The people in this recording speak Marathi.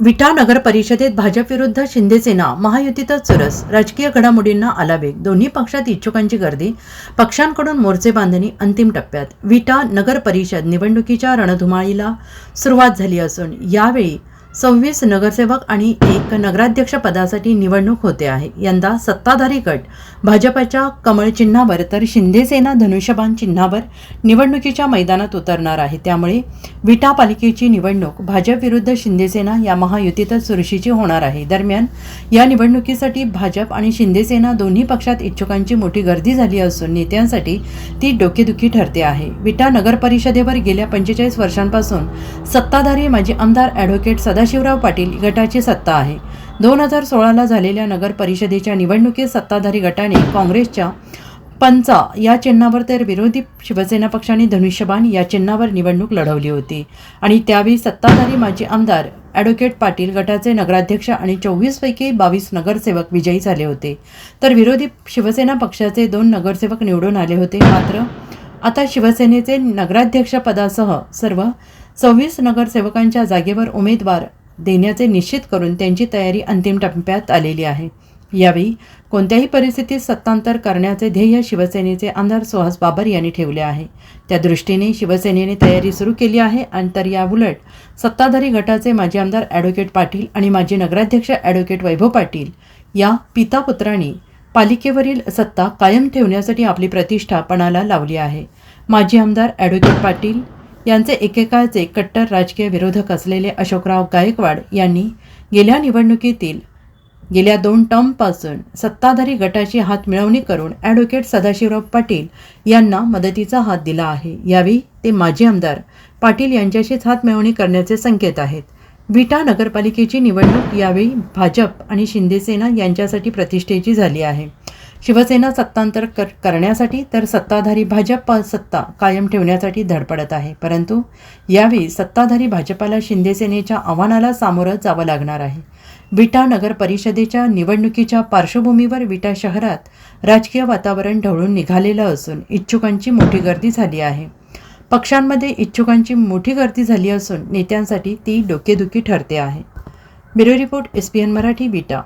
विटा नगर परिषदेत भाजप विरुद्ध शिंदेसेना महायुतीतच चुरस. राजकीय घडामोडींना आला वेग दोन्ही पक्षात इच्छुकांची गर्दी. पक्षांकडून मोर्चे बांधणी अंतिम टप्प्यात. विटा नगर परिषद निवडणुकीच्या रणधुमाळीला सुरुवात झाली असून यावेळी सव्वीस नगरसेवक आणि एक नगराध्यक्ष पदासाठी निवडणूक होते आहे. यंदा सत्ताधारी गट भाजपच्या कमळ चिन्हावर तर शिंदेसेना धनुष्यबाण चिन्हावर निवडणुकीच्या मैदानात उतरणार आहे. त्यामुळे विटा पालिकेची निवडणूक भाजप विरुद्ध शिंदेसेना या महायुतीतच चुरशीची होणार आहे. दरम्यान या निवडणुकीसाठी भाजप आणि शिंदेसेना दोन्ही पक्षात इच्छुकांची मोठी गर्दी झाली असून नेत्यांसाठी ती डोकेदुखी ठरते आहे. विटा नगर परिषदेवर गेल्या पंचेचाळीस वर्षांपासून सत्ताधारी माजी आमदार ॲडव्होकेट सदाशिवराव पाटील गटाची सत्ता आहे. दोन हजार सोळाला झालेल्या नगर परिषदेच्या निवडणुकीत सत्ताधारी गटाने काँग्रेसच्या पंचा या चिन्हावर तर विरोधी शिवसेना पक्षाने धनुष्यबाण या चिन्हावर निवडणूक लढवली होती. आणि त्यावेळी सत्ताधारी माजी आमदार ॲडव्होकेट पाटील गटाचे नगराध्यक्ष आणि चोवीसपैकी बावीस नगरसेवक विजयी झाले होते. तर विरोधी शिवसेना पक्षाचे दोन नगरसेवक निवडून आले होते. मात्र आता शिवसेनेचे नगराध्यक्षपदासह सर्व सव्वीस नगरसेवकांच्या जागेवर उमेदवार देण्याचे निश्चित करून त्यांची तयारी अंतिम टप्प्यात आलेली आहे. यावेळी कोणत्याही परिस्थितीत सत्तांतर करण्याचे ध्येय शिवसेनेचे आमदार सुहास बाबर यांनी ठेवले आहे. त्या दृष्टीने शिवसेनेने तयारी सुरू केली आहे आणि तर याउलट सत्ताधारी गटाचे माजी आमदार ॲडव्होकेट पाटील आणि माजी नगराध्यक्ष ॲडव्होकेट वैभव पाटील या पिता पुत्रांनी पालिकेवरील सत्ता कायम ठेवण्यासाठी आपली प्रतिष्ठा पणाला लावली आहे. माजी आमदार ॲडव्होकेट पाटील यांचे एकेकाळचे कट्टर राजकीय विरोधक असलेले अशोकराव गायकवाड यांनी गेल्या निवडणुकीतील गेल्या दोन टर्मपासून सत्ताधारी गटाची हात मिळवणी करून ॲडव्होकेट सदाशिवराव पाटील यांना मदतीचा हात दिला आहे. यावेळी ते माजी आमदार पाटील यांच्याशीच हात मिळवणी करण्याचे संकेत आहेत. विटा नगरपालिकेची निवडणूक यावेळी भाजप आणि शिंदेसेना यांच्यासाठी प्रतिष्ठेची झाली आहे. शिवसेना सत्तांतर कर करण्यासाठी तर सत्ताधारी भाजप सत्ता कायम ठेवण्यासाठी धडपडत आहे. परंतु यावेळी सत्ताधारी भाजपाला शिंदेसेनेच्या आव्हानाला सामोरं जावं लागणार आहे. विटा नगर परिषदेच्या निवडणुकीच्या पार्श्वभूमीवर विटा शहरात राजकीय वातावरण ढवळून निघालेलं असून इच्छुकांची मोठी गर्दी झाली आहे. पक्षांमध्ये इच्छुकांची मोठी गर्दी झाली असून नेत्यांसाठी ती डोकेदुखी ठरते आहे. Bureau report S P N Marathi Vita